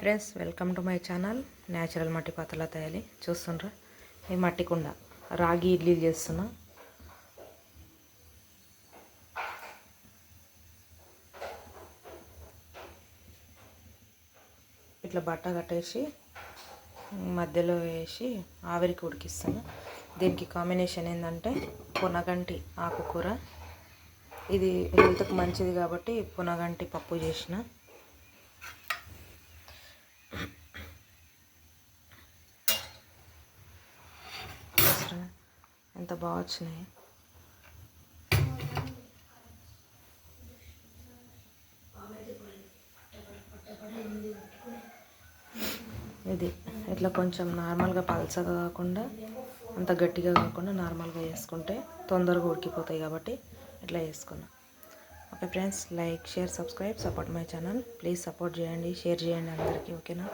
Friends welcome to my channel. Natural మట్టి పాత్రల తయారీ. చూస్తుండ్రా? ఈ మట్టి కుండ. రాగి ఇడ్లీలు చేస్తున్నా. ఇట్లా బట్ట కట్టేసి మధ్యలో వేసి ఆవిరికి ఉడికిస్తాను దీనికి కాంబినేషన్ ఏంటంటే పునగంటి ఆకుకూర. ఇది హెల్త్కి మంచిది కాబట్టి పునగంటి పప్పు చేసిన. ఎంత బాగా వచ్చినాయి ఇది ఇట్లా కొంచెం నార్మల్గా పలసగా కాకుండా అంత గట్టిగా కాకుండా నార్మల్గా వేసుకుంటే తొందరగా ఉడికిపోతాయి కాబట్టి ఇట్లా వేసుకున్నాం. Okay friends like share subscribe support my channel. Please support చేయండి షేర్ చేయండి అందరికీ ఓకేనా?